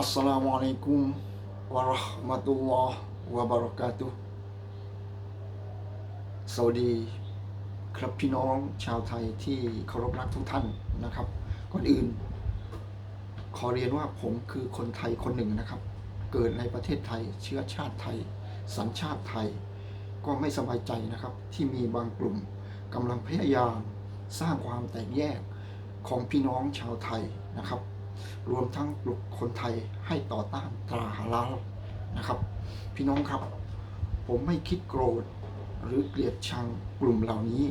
อัสสลามุอะลัยกุมวะเราะห์มะตุลลอฮ์วะบะเราะกาตุฮ์สวัสดีครับพี่น้องชาวไทยที่เคารพรักทุกท่านนะครับ ก่อนอื่น ขอเรียนว่าผมคือคนไทยคนหนึ่งนะครับ เกิดในประเทศไทยเชื้อชาติไทย สัญชาติไทย ก็ไม่สบายใจนะครับ ที่มีบางกลุ่มกำลังพยายามสร้างความแตกแยกของพี่น้องชาวไทยนะครับ รวมทั้งปลุกคนไทยให้ต่อต้านตราฮาลาลนะครับ พี่น้องครับ ผมไม่คิดโกรธหรือเกลียดชังกลุ่มเหล่านี้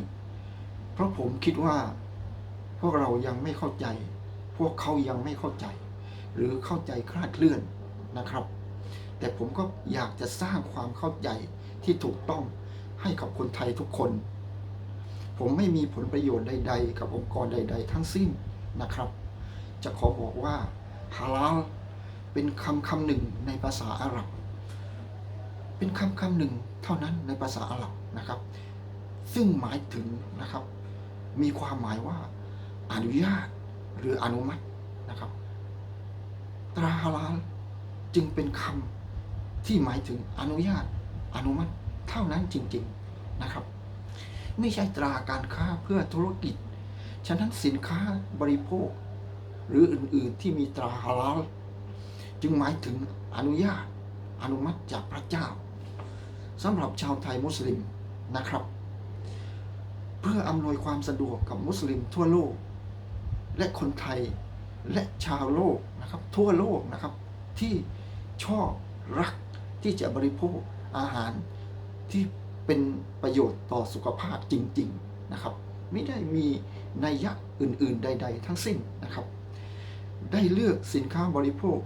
เพราะผมคิดว่าพวกเรายังไม่เข้าใจ พวกเขายังไม่เข้าใจ หรือเข้าใจคลาดเคลื่อนนะครับ แต่ผมก็อยากจะสร้างความเข้าใจที่ถูกต้องให้กับคนไทยทุกคน ผมไม่มีผลประโยชน์ใด ๆ กับองค์กรใด ๆ ทั้งสิ้นนะครับ จะขอบอกว่าฮาลาลเป็นคำคำหนึ่งในภาษาอาหรับ เป็นคำคำหนึ่งเท่านั้นในภาษาอาหรับนะครับ ซึ่งหมายถึงนะครับ มีความหมายว่าอนุญาตหรืออนุมัตินะครับ ตราฮาลาลจึงเป็นคำที่หมายถึงอนุญาตอนุมัติเท่านั้นจริงๆนะครับ ไม่ใช่ตราการค้าเพื่อธุรกิจ ฉะนั้นสินค้าบริโภค หรืออื่นๆที่มีตราฮาลาลจึงหมายถึงอนุญาตอนุมัติจากพระเจ้าสำหรับชาวไทยมุสลิมนะครับ เพื่ออำนวยความสะดวกกับมุสลิมทั่วโลก และคนไทยและชาวโลกนะครับ ทั่วโลกนะครับ ที่ชอบรักที่จะบริโภคอาหารที่เป็นประโยชน์ต่อสุขภาพจริง ๆ นะครับ ไม่ได้มีนัยยะอื่น ๆ ใด ๆ ทั้งสิ้นนะครับ ได้เลือกสินค้าบริโภค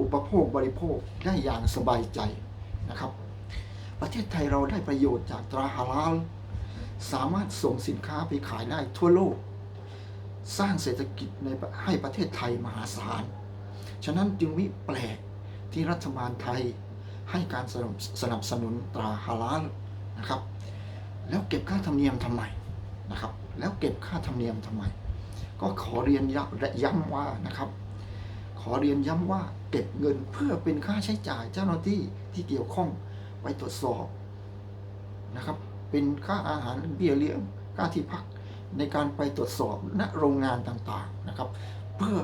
อุปโภคบริโภคได้อย่างสบายใจนะครับ ประเทศไทยเราได้ประโยชน์จากตราฮาลาลสามารถส่งสินค้าไปขายได้ทั่วโลก สร้างเศรษฐกิจในให้ประเทศไทยมหาศาล ฉะนั้นจึงมิแปลกที่รัฐบาลไทยให้การสนับสนับสนุนตราฮาลาลนะครับ แล้วเก็บค่าธรรมเนียมทำไมนะครับ แล้วเก็บค่าธรรมเนียมทำไม ก็ขอเรียนย้ำย้ำว่านะครับ ขอเรียนย้ำว่าเก็บเงินเพื่อเป็นค่าใช้จ่ายเจ้าหน้าที่ที่เกี่ยวข้องไว้ตรวจสอบนะครับ เป็นค่าอาหารเบี้ยเลี้ยงค่าที่พักในการไปตรวจสอบณโรงงานต่างๆนะครับ เพื่อ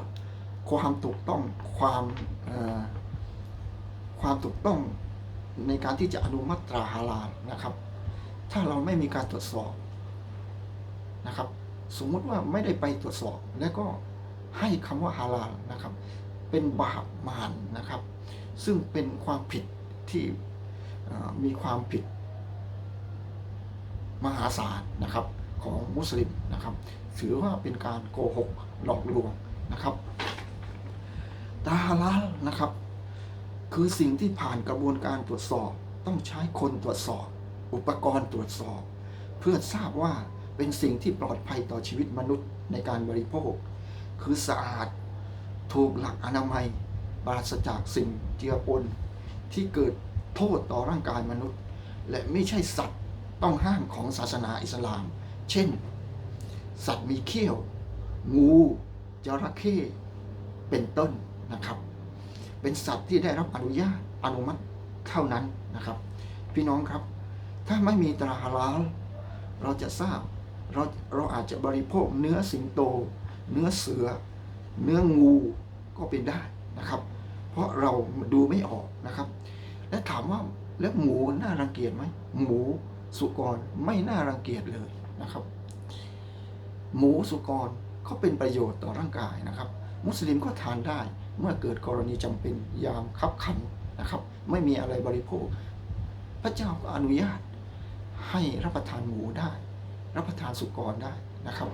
ความถูกต้องความความถูกต้องในการที่จะอนุมัติตราฮาลาลนะครับ ถ้าเราไม่มีการตรวจสอบนะครับ สมมุติว่าไม่ได้ไปตรวจสอบ แล้วก็ให้คำว่าฮาลาลนะครับ เป็นบาปมารนะครับ ซึ่งเป็นความผิดที่มีความผิดมหาศาลนะครับของมุสลิมนะครับ ถือว่าเป็นการโกหกหลอกลวงนะครับตาฮาลาลนะครับ คือสิ่งที่ผ่านกระบวนการตรวจสอบ ต้องใช้คนตรวจสอบ อุปกรณ์ตรวจสอบ เพื่อทราบว่า เป็นสิ่งที่ปลอดภัยต่อชีวิตมนุษย์ในการบริโภค คือสะอาดถูกหลักอนามัยปราศจากสิ่งเจือปนที่เกิดโทษต่อร่างกายมนุษย์ และไม่ใช่สัตว์ต้องห้ามของศาสนาอิสลาม เช่น สัตว์มีเขี้ยว งูจระเข้เป็นต้นนะครับ เป็นสัตว์ที่ได้รับอนุญาตอนุมัติเท่านั้นนะครับ พี่น้องครับ ถ้าไม่มีตราฮาลาลเราจะทราบ เราเราอาจจะบริโภคเนื้อสิงโต เนื้อเสือ เนื้องูก็เป็นได้นะครับ เพราะเราดูไม่ออกนะครับ และถามว่าแล้วหมูน่ารังเกียจไหมหมูสุกรไม่น่ารังเกียจเลยนะครับ หมูสุกรก็เป็นประโยชน์ต่อร่างกายนะครับ มุสลิมก็ทานได้เมื่อเกิดกรณีจำเป็นยามคับขันนะครับ ไม่มีอะไรบริโภค พระเจ้าก็อนุญาตให้รับประทานหมูได้ รับประทานสุกรได้นะครับ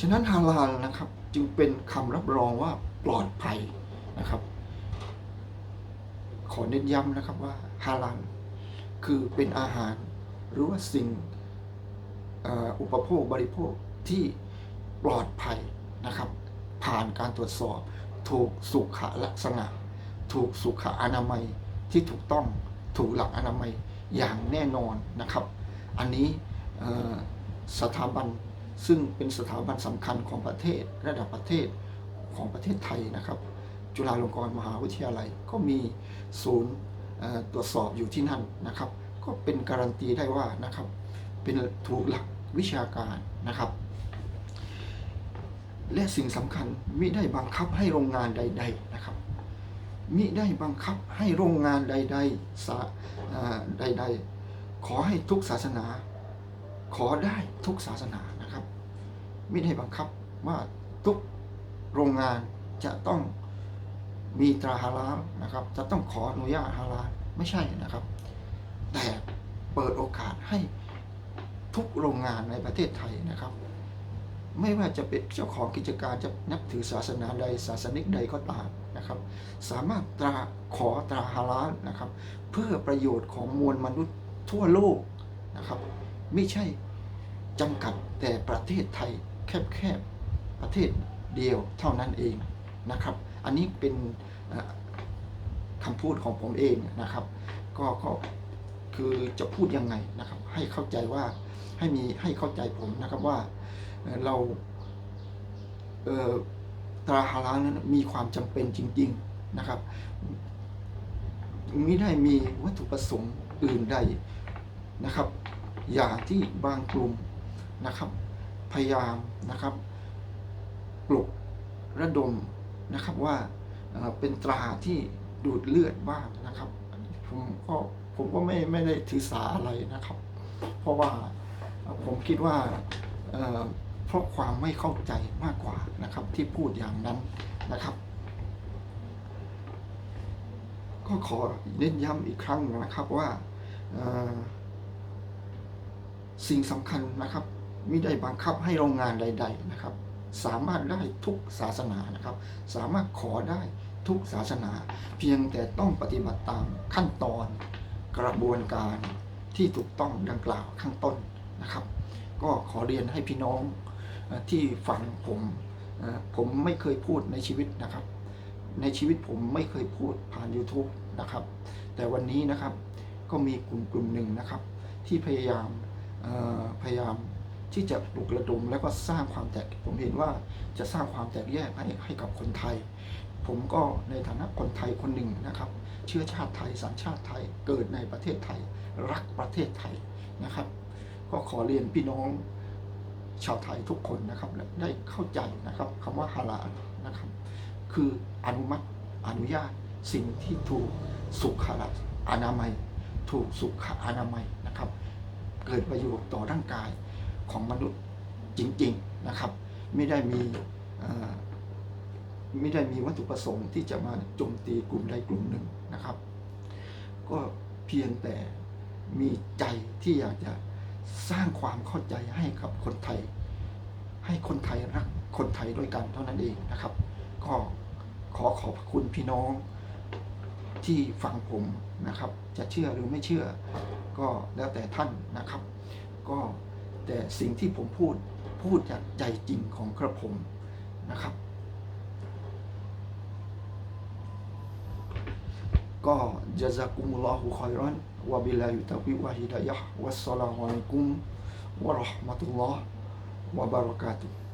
ฉะนั้นฮาลาลนะครับจึงเป็นคำรับรองว่าปลอดภัยนะครับ ขอเน้นย้ำนะครับว่าฮาลาลคือเป็นอาหารหรือว่าสิ่งอุปโภคบริโภค ที่ปลอดภัยนะครับ ผ่านการตรวจสอบ ถูกสุขลักษณะ ถูกสุขอนามัยที่ถูกต้องถูกหลักอนามัยอย่างแน่นอนนะครับ อันนี้สถาบันซึ่งเป็นสถาบันสำคัญของประเทศระดับประเทศของประเทศไทยนะครับ จุฬาลงกรณ์มหาวิทยาลัยก็มีศูนย์ตรวจสอบอยู่ที่นั่นนะครับ ก็เป็นการันตีได้ว่านะครับ เป็นถูกหลักวิชาการนะครับ และสิ่งสำคัญมิได้บังคับให้โรงงานใด ๆนะครับ มิได้บังคับให้โรงงานใดๆสาอ่าใด ๆ ขอให้ทุกศาสนา ขอได้ทุกศาสนานะครับ มิได้บังคับว่าทุกโรงงานจะต้องมีตราฮาลาลนะครับ จะต้องขออนุญาตฮาลาลไม่ใช่นะครับ แต่เปิดโอกาสให้ทุกโรงงานในประเทศไทยนะครับ ไม่ว่าจะเป็นเจ้าของกิจการจะนับถือศาสนาใดศาสนิกใดก็ตามนะครับ สามารถตราขอตราฮาลาลนะครับ เพื่อประโยชน์ของมวลมนุษย์ทั่วโลกนะครับ ไม่ใช่จำกัดแต่ประเทศไทยแคบๆประเทศเดียวเท่านั้นเองนะครับ อันนี้เป็นคำพูดของผมเองนะครับ ก็ก็คือจะพูดยังไงนะครับ ให้เข้าใจว่าให้มีให้เข้าใจผมนะครับว่า เราเตราฮาล้าลนั้นมีความจำเป็นจริง ๆนะครับไม่ได้มีวัตถุประสงค์อื่นใดนะครับ อย่างที่บางกลุ่มนะครับ พยายามนะครับ ปลุกระดมนะครับว่าเป็นตราที่ดูดเลือดบ้างนะครับผมก็ผมก็ไม่ไม่ได้ถือสาอะไรนะครับ เพราะว่าผมคิดว่า ราะความไม่เข้าใจมากกว่านะครับที่พูดอย่างนั้นนะครับ ก็ขอเน้นย้ำอีกครั้งนะครับว่าสิ่งสำคัญนะครับไม่ได้บังคับให้โรงงานใด ๆนะครับ สามารถได้ทุกศาสนานะครับ สามารถขอได้ทุกศาสนา เพียงแต่ต้องปฏิบัติตามขั้นตอนกระบวนการที่ถูกต้องดังกล่าวข้างต้นนะครับ ก็ขอเรียนให้พี่น้อง ที่ฟังผมผมไม่เคยพูดในชีวิตนะครับ ในชีวิตผมไม่เคยพูดผ่าน YouTube นะครับ แต่วันนี้นะครับก็มีกลุ่มกลุ่มหนึ่งนะครับ ที่พยายามพยายามที่จะปลุกระดมแล้วก็สร้างความแตกผมเห็นว่าจะสร้างความแตกแยกให้ให้กับคนไทย ผมก็ในฐานะคนไทยคนหนึ่งนะครับ เชื้อชาติไทยสัญชาติไทยเกิดในประเทศไทย รักประเทศไทยนะครับ ก็ขอเรียนพี่น้อง ชาวไทยทุกคนนะครับได้เข้าใจนะครับคำว่าฮาลาลนะครับ คืออนุมัติอนุญาตสิ่งที่ถูกสุขอนามัย ถูกสุขอนามัยนะครับ เกิดประโยชน์ต่อร่างกายของมนุษย์จริงๆนะครับ ไม่ได้มีไม่ได้มีวัตถุประสงค์ที่จะมาโจมตีกลุ่มใดกลุ่มหนึ่งนะครับ ก็เพียงแต่มีใจที่อยากจะ สร้างความเข้าใจให้กับคนไทย ให้คนไทยรักคนไทยด้วยกันเท่านั้นเองนะครับ ก็ขอขอบคุณพี่น้องที่ฟังผมนะครับ จะเชื่อหรือไม่เชื่อ ก็แล้วแต่ท่านนะครับ ก็แต่สิ่งที่ผมพูดพูดจากใจจริงของกระผมนะครับ ก็จาซากุมลอฮุคอยร้อน วะบิลลาฮิ